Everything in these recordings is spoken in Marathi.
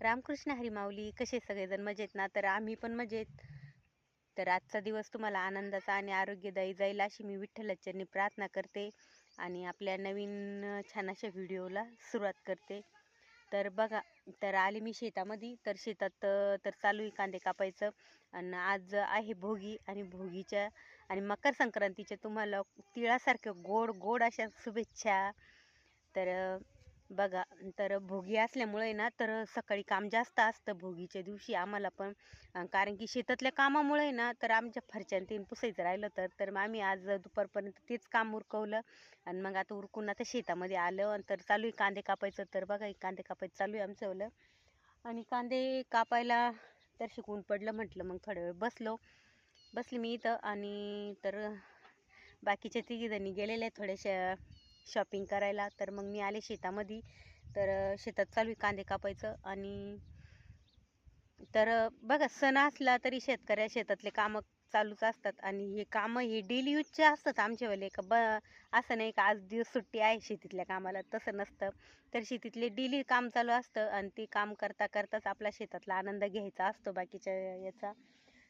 रामकृष्ण हरिमाऊली कसे सगळेजण मजेत ना? तर आम्ही पण मजेत. तर आजचा दिवस तुम्हाला आनंदाचा आणि आरोग्यदायी जाईल अशी मी विठ्ठलाच्यांनी प्रार्थना करते आणि आपल्या नवीन छान अशा व्हिडिओला सुरुवात करते. तर बघा तर आले मी शेतामध्ये. तर शेतात तर चालू आहे कांदे कापायचं. आणि आज आहे भोगी आणि भोगीच्या आणि मकर संक्रांतीच्या तुम्हाला तिळासारख्या गोड गोड अशा शुभेच्छा. तर बघा तर भोगी असल्यामुळे ना तर सकाळी काम जास्त असतं. भोगीच्या दिवशी आम्हाला पण कारण की शेतातल्या कामामुळे ना तर आमच्या फरच्यान तीन पुसायचं राहिलं तर तर मग आम्ही आज दुपारपर्यंत तेच काम उरकवलं. आणि मग आता उरकून आता शेतामध्ये आलं आणि तर चालू आहे कांदे कापायचं. तर बघा कांदे कापायचं चालू आहे आमचं ओलं आणि कांदे कापायला तर शिकून पडलं म्हटलं मग थोडा वेळ बसलो. बसली मी इथं आणि तर बाकीच्या तिघीजणी गेलेल्या थोड्याशा. शॉपिंग करायला तर मग मी आले शेतामध्ये. तर शेतात चालू आहे कांदे कापायचं आणि तर बघा सण असला तरी शेतकऱ्या शेतातले कामं चालूच असतात. आणि हे कामं हे डेली यूजचे असतात आमच्यावाले का ब असं नाही का आज दिवस सुट्टी आहे शेतीतल्या कामाला तसं नसतं. तर शेतीतले डेली काम चालू असतं आणि ते काम करता करताच आपला शेतातला आनंद घ्यायचा असतो बाकीच्या याचा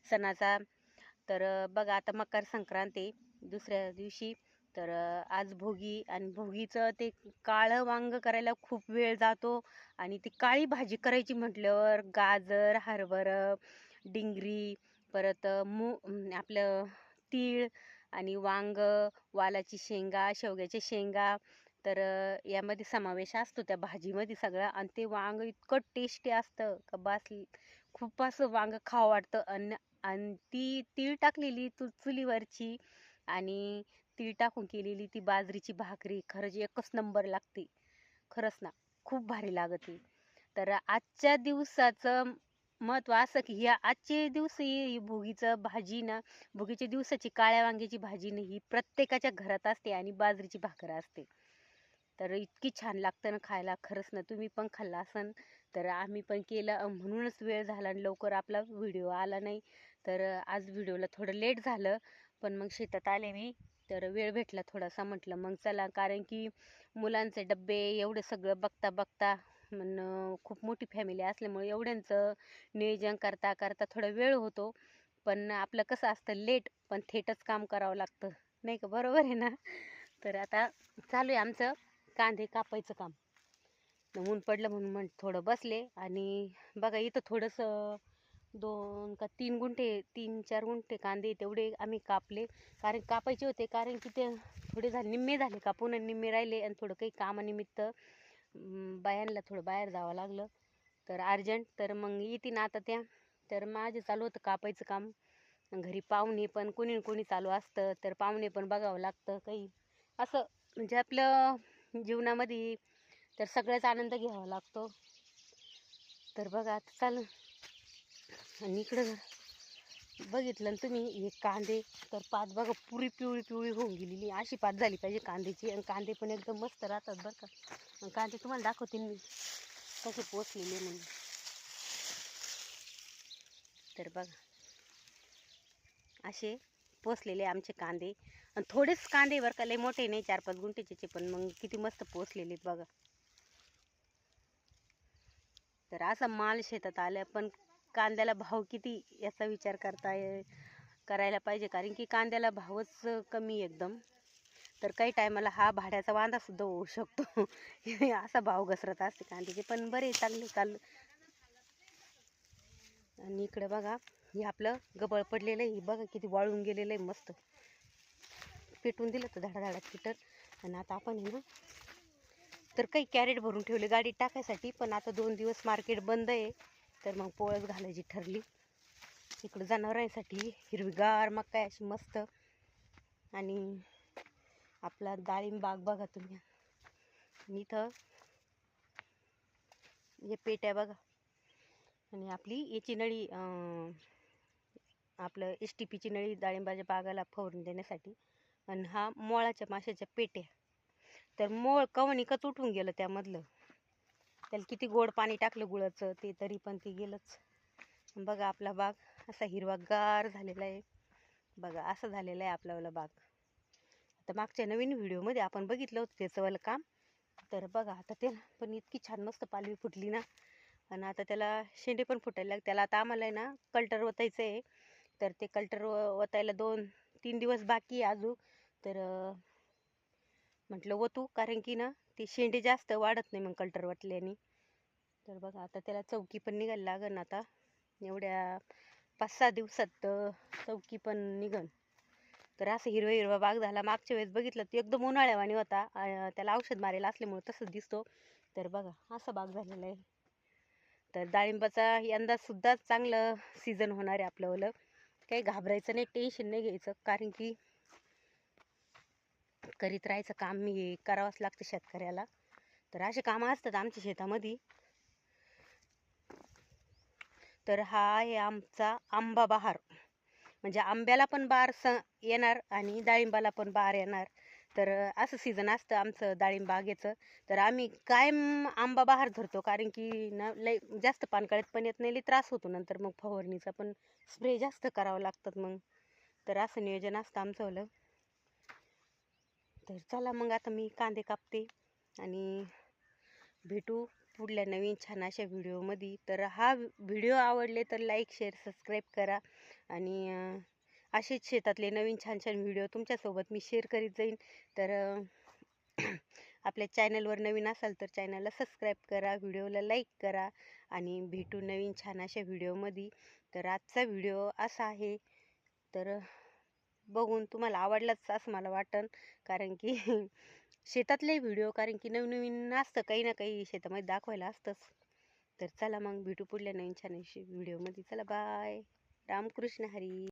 सणाचा. तर बघा आता मकर संक्रांती दुसऱ्या दिवशी तर आज भोगी आणि भोगीचं ते काळं वांग करायला खूप वेळ जातो आणि ती काळी भाजी करायची म्हटल्यावर गाजर हरभरं डिंगरी परत मू आपलं तीळ आणि वांग वालाची शेंगा शेवग्याच्या शेंगा. तर यामध्ये समावेश असतो त्या भाजीमध्ये सगळा आणि ते वांग इतकं टेस्टी असतं का बास खूप असं वांग खावं वाटतं. आणि आणि ती तीळ टाकलेली तू चुलीवरची आणि तीळ टाकून केलेली ती बाजरीची भाकरी खरंच एकच नंबर लागते. खरंच ना खूप भारी लागते तर आजच्या दिवसाचं महत्त्व असं की ह्या आजचे दिवस ही भोगीचं भाजी ना भोगीच्या दिवसाची काळ्या वांग्याची भाजी ना ही प्रत्येकाच्या घरात असते आणि बाजरीची भाकर असते. तर इतकी छान लागतं ना खायला खरंच ना तुम्ही पण खाल्ला असन. तर आम्ही पण केलं म्हणूनच वेळ झाला आणि लवकर आपला व्हिडिओ आला नाही. तर आज व्हिडिओला थोडं लेट झालं पण मग शेतात आले मी. तर वेळ भेटला थोडासा म्हटलं मग चला कारण की मुलांचे डब्बे एवढं सगळं बघता बघता म्हणून खूप मोठी फॅमिली असल्यामुळे एवढ्यांचं नियोजन करता करता थोडा वेळ होतो. पण आपलं कसं असतं लेट पण थेटच काम करावं लागतं. नाही का? बरोबर आहे ना? तर आता चालू आहे आमचं कांदे कापायचं काम. ऊन पडलं म्हणून म्हण थोडं बसले. आणि बघा इथं थोडंसं दोन का तीन गुंठे तीन चार गुंठे कांदे तेवढे आम्ही कापले. कारण कापायचे होते कारण की ते थोडे झाले निम्मे झाले कापून आणि निम्मे राहिले आणि थोडं काही कामानिमित्त बायांना थोडं बाहेर जावं लागलं. तर अर्जंट तर मग येतील आता त्या. तर माझं चालू होतं कापायचं काम. घरी पाहुणे पण कोणी कोणी चालू असतं तर पाहुणे पण बघावं लागतं काही. असं म्हणजे आपलं जीवनामध्ये तर सगळ्याच आनंद घ्यावा लागतो. तर बघा आता चालू. आणि इकडं बघितलं ना तुम्ही हे कांदे तर पात बघा पुरी पिवळी पिवळी होऊन गेलेली. अशी पात झाली पाहिजे कांद्याची. आणि कांदे पण एकदम मस्त राहतात बरं का. कांदे तुम्हाला दाखवते मी. कसे पोचलेले म्हणून. तर बघा. असे पोचलेले आमचे कांदे. आणि थोडेच कांदे बरं का लय मोठे नाही चार पाच गुंठेचे पण मग किती मस्त पोचलेले आहेत बघा. तर असा माल शेतात आल्या पण कांद्याला भाव किती याचा विचार करता ये- करायला पाहिजे. कारण की कांद्याला भावच कमी आहे एकदम. तर काही टायमाला हा भाड्याचा वांदासुद्धा होऊ शकतो. असा भाव घसरत असते कांद्याचे. पण बरे चांगले चाललं आणि इकडे बघा हे आपलं गबळ पडलेलं आहे. हे बघा किती वाळून गेलेलं आहे मस्त. पेटून दिलं तर धडाधडात पिटर आणि आता आपण आहे ना तर काही कॅरेट भरून ठेवले गाडीत टाकायसाठी. पण आता दोन दिवस मार्केट बंद आहे. तर मग पोळस घालायची ठरली. इकडं जनावरांसाठी हिरवीगार मका काय अशी मस्त. आणि आपला डाळिंब बाग बघा तुम्ही. आणि इथं हे पेट्या बघा. आणि आपली याची नळी आपलं एस टी पीची नळी डाळिंबाच्या बागाला फवरून देण्यासाठी. आणि हा मोळाच्या माशाच्या पेट्या तर मोळ कवणिकच उठून गेलं त्यामधलं. त्याला किती गोड पाणी टाकलं गुळाचं ते तरी पण ते गेलंच. बघा आपला बाग असा हिरवागार झालेला आहे. बघा असं झालेला आहे आपलावाला बाग. आता मागच्या नवीन व्हिडिओमध्ये आपण बघितलं होतं त्याचंवालं काम. तर बघा आता ते पण इतकी छान मस्त पालवी फुटली ना. आणि आता त्याला शेंडे पण फुटायला लागले. त्याला आता आम्हाला आहे ना कल्टर ओतायचं आहे तर ते कल्टर ओतायला दोन तीन दिवस बाकी आहे अजून. तर म्हटलं ओतू कारण की ना ती शेंडे जास्त वाढत नाही मग कल्टर वाटल्याने. तर बघा आता त्याला चौकी पण निघायला लागन आता. एवढ्या पाच सहा दिवसात चौकी पण निघन. तर असं हिरवा हिरवा बाग झाला. मागच्या वेळेस बघितलं तर एकदम उन्हाळ्यावाणी होता. त्याला औषध मारेला असल्यामुळे तसंच दिसतो. तर बघा असा बाग झालेला आहे. तर डाळिंबाचा यंदासुद्धा चांगलं सीझन होणार आहे आपलं ओलं. काही घाबरायचं नाही टेन्शन नाही घ्यायचं. कारण की करीत राहायचं काम हे करावंच लागतं शेतकऱ्याला. तर असे कामं असतात आमच्या शेतामध्ये. तर हा आहे आमचा आंबा बहार. म्हणजे आंब्याला पण बार स येणार आणि डाळिंबाला पण बार येणार. तर असं सीझन असतं आमचं डाळिंब बागेचं तर आम्ही कायम आंबा बहार धरतो कारण की ना लय जास्त पानकळ्यात पण येत नाही लई त्रास होतो नंतर मग फवारणीचा पण स्प्रे जास्त करावं लागतात मग. तर असं नियोजन असतं आमचं तर चला मग आता मी कांदे कापते आणि भेटू पुढल्या नवीन छान अशा व्हिडिओमध्ये. तर हा व्हिडिओ आवडले तर लाईक शेअर सबस्क्राईब करा आणि असेच शेतातले नवीन छान छान व्हिडिओ तुमच्यासोबत मी शेअर करीत जाईन. तर आपल्या चॅनलवर नवीन असाल तर चॅनलला सबस्क्राईब करा व्हिडिओला लाईक करा आणि भेटू नवीन छान अशा व्हिडिओमध्ये. तर आजचा व्हिडिओ असा आहे. तर बघून तुम्हाला आवडलाच असं मला वाटन. कारण की शेतातले व्हिडिओ कारण की नवीन नवीन असतं काही ना काही शेतामध्ये दाखवायला असतंच. तर चला मग भेटू पुढल्या नवीन छान व्हिडिओमध्ये चला बाय रामकृष्ण हरी.